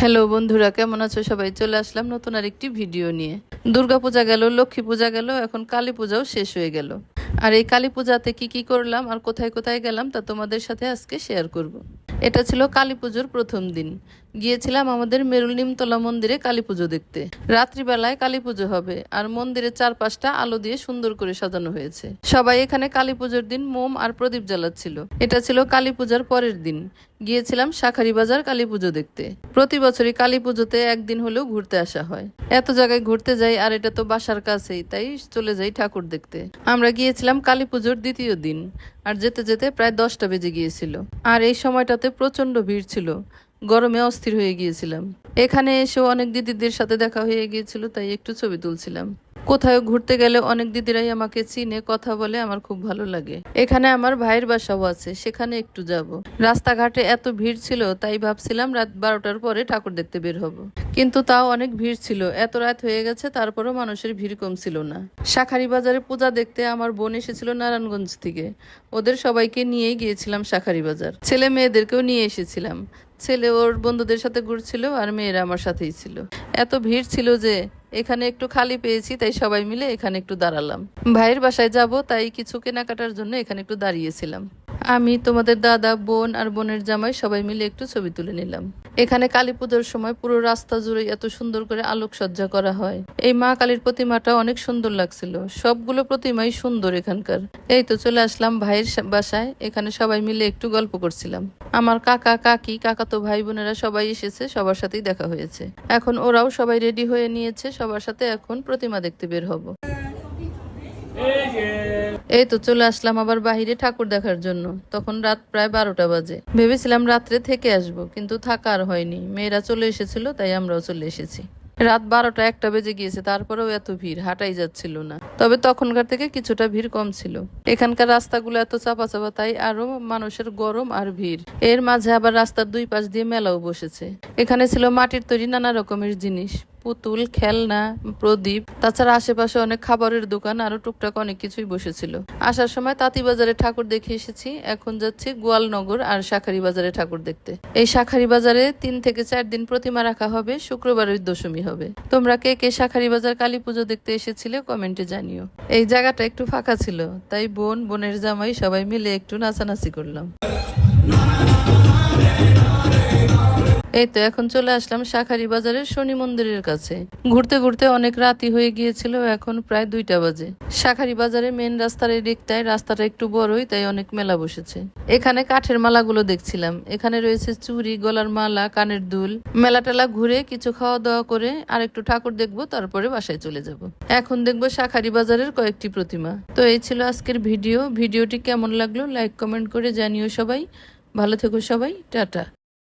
Hello বন্ধুরা, কেমন আছো? সবাই চলে আসলাম নতুন আর একটি ভিডিও নিয়ে। দুর্গা পূজা গেল, লক্ষ্মী পূজা গেল, এখন কালী পূজাও শেষ হয়ে গেল। আর এই কালী পূজাতে কি কি করলাম আর কোথায় কোথায় গেলাম তা তোমাদের সাথে আজকে শেয়ার করব। এটা ছিল কালী পুজোর প্রথম দিন। গিয়েছিলাম আমাদের মেরুল নিমতলা মন্দিরে কালী পুজো দেখতে। রাত্রিবেলায় কালী পুজো হবে, আর মন্দিরের চারপাশটা আলো দিয়ে সুন্দর করে সাজানো হয়েছে। সবাই এখানে কালী পুজোর দিন মোম আর প্রদীপ জ্বালাচ্ছিল। এটা ছিল কালী পূজার পরের দিন। গিয়েছিলাম শাখারি বাজার কালী পুজো দেখতে। প্রতি বছরই কালী পুজোতে একদিন হলেও ঘুরতে আসা হয়। এত জায়গায় ঘুরতে যাই, আর এটা তো বাসার কাছেই, তাই চলে যাই ঠাকুর দেখতে। আমরা গিয়েছিলাম কালী পুজোর দ্বিতীয় দিন, আর যেতে যেতে প্রায় দশটা বেজে গিয়েছিল। আর এই সময়টাতে প্রচণ্ড ভিড় ছিল। গরমে অস্থির হয়ে গিয়েছিলাম। এখানে এসেও অনেক দিদিদের সাথে দেখা হয়ে গিয়েছিল, তাই একটু ছবি তুলছিলাম। কোথাও ঘুরতে গেলে অনেক দিদিরাই আমাকে চিনে, কথা বলে, আমার খুব ভালো লাগে। এখানে আমার ভাইয়ের বাসাও আছে, সেখানে একটু যাব। রাস্তাঘাটে এত ভিড় ছিল, তাই ভাবছিলাম রাত বারোটার পরে ঠাকুর দেখতে বের হব। কিন্তু তাও অনেক ভিড় ছিল, এত রাত হয়ে গেছে, তারপরও মানুষের ভিড় কম ছিল না। শাখারি বাজারে পূজা দেখতে আমার বোন এসেছিল নারায়ণগঞ্জ থেকে। ওদের সবাইকে নিয়েই গিয়েছিলাম শাখারি বাজার ছেলে মেয়েদেরকেও নিয়ে এসেছিলাম। ছেলে ওর বন্ধুদের সাথে ঘুরছিল, আর মেয়েরা আমার সাথেই ছিল। এত ভিড় ছিল যে এখানে একটু খালি পেয়েছি, তাই সবাই মিলে এখানে একটু দাঁড়ালাম। ভাইয়ের বাসায় যাব, তাই কিছু কেনাকাটার জন্য এখানে একটু দাঁড়িয়েছিলাম। আমি, তোমাদের দাদা, বোন আর বোনের জামাই সবাই মিলে একটু ছবি তুলে নিলাম। এখানে কালী পুজোর সময় পুরো রাস্তা জুড়ে এত সুন্দর করে আলোকসজ্জা করা হয়। এই মা কালীর প্রতিমাটা অনেক সুন্দর লাগছিল। সবগুলো প্রতিমাই সুন্দর এখানকার। এই তো চলে আসলাম ভাইয়ের বাসায়। এখানে সবাই মিলে একটু গল্প করছিলাম। আমার কাকা, কাকি, কাকাতো ভাই, বোনেরা সবাই এসেছে, সবার সাথেই দেখা হয়েছে। এখন ওরাও সবাই রেডি হয়ে নিয়েছে, সবার সাথে এখন প্রতিমা দেখতে বের হব। এই তো চলে আসলাম আবার বাহিরে ঠাকুর দেখার জন্য। তখন রাত প্রায় বারোটা বাজে। ভেবেছিলাম রাত্রে থেকে আসব, কিন্তু থাকা আর হয়নি। মেয়েরা চলে এসেছিল, তাই আমরাও চলে এসেছি। রাত বারোটা একটা বেজে গিয়েছে, তারপরেও এত ভিড়, হাঁটাই যাচ্ছিল না। তবে তখনকার থেকে কিছুটা ভিড় কম ছিল। এখানকার রাস্তাগুলো এত চাপা চাপা, তাই আরও মানুষের গরম আর ভিড়। এর মাঝে আবার রাস্তার দুই পাশ দিয়ে মেলাও বসেছে। এখানে ছিল মাটির তৈরি নানা রকমের জিনিস। পুতুল, খেলনা, প্রদীপ। তাছাড়া আশেপাশে অনেক খাবারের দোকান, আরও টুকটাক অনেক কিছুই বসেছিল। আসার সময় তাঁতি বাজারে ঠাকুর দেখে এসেছি। এখন যাচ্ছি গোয়ালনগর আর শাখারি বাজারে ঠাকুর দেখতে। এই শাখারি বাজারে তিন থেকে চার দিন প্রতিমা রাখা হবে, শুক্রবারের দশমী হবে। তোমরা কে কে শাখারি বাজার কালী পুজো দেখতে এসেছিলে কমেন্টে জানিও। এই জায়গাটা একটু ফাঁকা ছিল, তাই বোন, বোনের জামাই সবাই মিলে একটু নাচানাচি করলাম। এই তো এখন চলে আসলাম শাখারি বাজারের শনি মন্দিরের কাছে। ঘুরতে ঘুরতে অনেক রাতি হয়ে গিয়েছিল, এখন প্রায় দুইটা বাজে। শাখারি বাজারে মেন রাস্তার দিকটায় রাস্তাটা একটু বড়ই, তাই অনেক মেলা বসেছে। এখানে কাঠের মালাগুলো দেখছিলাম। এখানে রয়েছে চুড়ি গলার মালা, কানের দুল। মেলা টেলা ঘুরে কিছু খাওয়া দাওয়া করে আর একটু ঠাকুর দেখব, তারপরে বাসায় চলে যাব। এখন দেখব শাখারি বাজারের কয়েকটি প্রতিমা। তো এই ছিল আজকের ভিডিও। ভিডিওটি কেমন লাগল, লাইক, কমেন্ট করে জানিও সবাই। ভালো থেকো সবাই, টাটা।